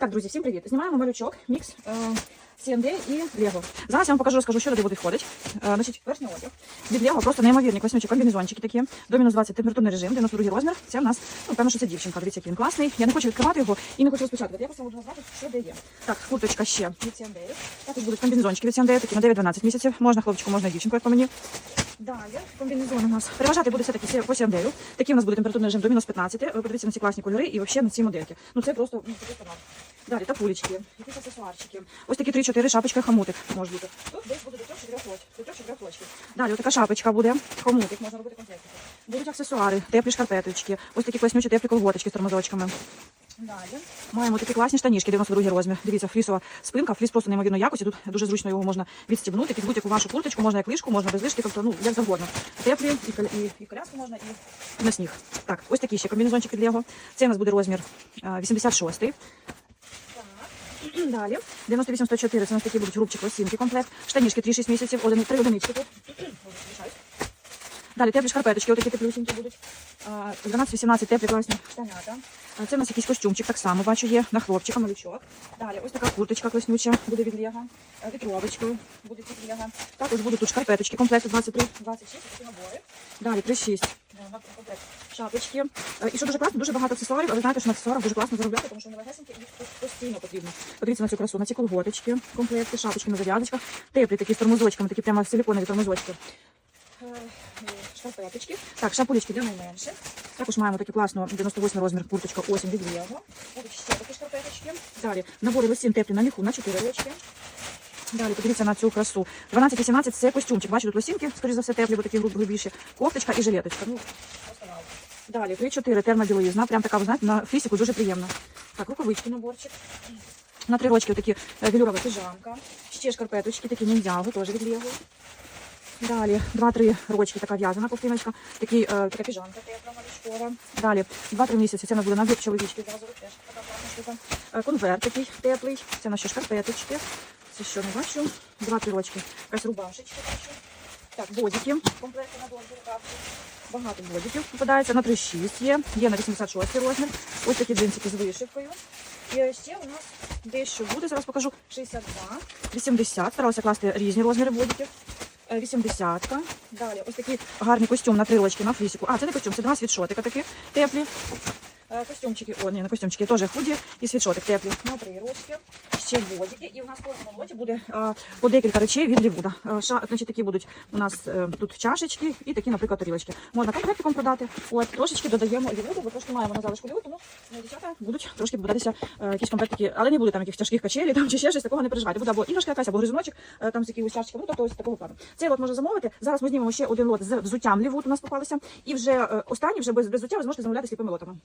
Так, друзі, всім привіт. Знімаємо малючок, мікс е, C&D і Лего. Зараз я вам покажу, розкажу, що туди буде входить. Е, значить, верхній одяг. Від Лего просто неймовірні класнючі комбінезончики такі. До мінус 20 температурний режим, 92 розмір. Це в нас, ну, певно, що це дівчинка. Дивіться, який він класний. Я не хочу відкривати його і не хочу розпочати. Я просто буду назвати, що де є. Так, курточка ще від C&D. Також будуть комбінезончики від C&D, такі на 9-12 місяців. Можна хлопчику, можна дівчинку, як по мені. Далі комбінезон у нас переважати буде все-таки по сіандею. Такий у нас буде температурний режим до мінус 15. Ви подивіться на ці класні кольори і взагалі на ці модельки. Ну це просто ну, це просто. Далі тапулечки, якісь аксесуарчики. Ось такі 3-4 шапочка хомутик може бути. Тут десь буде до 3-4 лоч, до 3-4 лочків. Далі така шапочка буде, хомутик, можна робити комплектики. Будуть аксесуари, теплі шкарпеточки, ось такі класнючі теплі колготочки з тормозочками. Далі маємо такі класні штанішки, 92 розмір. Дивіться, флісова спинка, фліс просто неймовірної якості. Тут дуже зручно його можна відстібнути під будь-яку вашу курточку, можна як лишку, можна без лишки, тобто ну як завгодно. Теплі і, і, і коляску можна, і на сніг. Так, ось такі ще комбінезончики від Лего. Це у нас буде розмір а, 86. Так. Далі 98-104, це у нас такі будуть грубчик лосінки комплект. Штанішки 3-6 місяців, один, 3 одинички тут. Далі теплі шкарпеточки, отакі теплюсінькі будуть. 12-18 теплі класні штанята. Це у нас якийсь костюмчик, так само бачу, є на хлопчика, малючок. Далі ось така курточка класнюча, буде від Лего. Е, Вітровочкою буде від Лего. Також будуть тут шкарпеточки, комплект 23, 26, такі набори. Далі 36 е, комплект шапочки. Е, І що дуже класно, дуже багато аксесуарів, а ви знаєте, що на аксесуарах дуже класно заробляти, тому що вони легесенькі і постійно потрібно. Подивіться на цю красу, на ці колготочки, комплекти, шапочки на зав'язочках, теплі такі з тормозочками, такі прямо силиконові тормозочки. Шкарпеточки. Так, шапулечки для найменших. Також маємо таку класну 98 розмір курточка осінь від Лего. Будуть ще такі шкарпеточки. Далі набори лосін теплі на міху на 4 рочки. Далі подивіться на цю красу. 12-18 це костюмчик. Бачите, тут лосінки, скоріш за все, теплі, бо такі грубіші. Кофточка і жилеточка. Ну. Далі 3-4 термобілизна. Прям така, ви знаєте, на флісіку дуже приємно. Так, рукавички наборчик. На три рочки такі е, велюрова піжамка. Ще шкарпеточки, такі ніндзяги, теж від Лего. Далі 2-3 рочки, така в'язана ковтиночка, такі, е, така піжамка тепла малючкова. Далі 2-3 місяці, це нас буде набір чоловічків, зразу теж така. Е, Конверт такий теплий, це наші шкарпеточки. Це що не бачу? 2-3 рочки, якась рубашечка бачу. Так, бодики, комплекти на довгі рукавці. Багато бодиків попадається, на 3,6 є, є на 86 розмір. Ось такі джинсики з вишивкою. І ще у нас дещо буде, зараз покажу 62, 80, старалася класти різні розміри бодиків. Е, 80-ка. Далі ось такий гарний костюм на трилочки на флісіку. А, це не костюм, це два світшотика такі теплі. Е, Костюмчики, о, не костюмчики, теж худі і світшотик теплі. На три рочки. Ще бодики. І у нас в кожному лоті буде а, по декілька речей від Лівуда. А, ша, значить, такі будуть у нас е, тут чашечки і такі, наприклад, тарілочки. Можна комплектиком продати. От, трошечки додаємо Лівуду, бо трошки маємо на залишку Лівуду, тому е, дівчата будуть трошки попадатися е, якісь комплектики, але не буде там якихось тяжких качелі там, чи ще щось, такого не переживайте. Буде або іграшка якась, або гризуночок, е, там з якимось чашечками, ну, тобто ось такого плану. Цей лот можна замовити. Зараз ми знімемо ще один лот з взуттям Лівуд у нас попалися. І вже е, останній, вже без, без взуття, ви зможете замовляти сліпими лотами.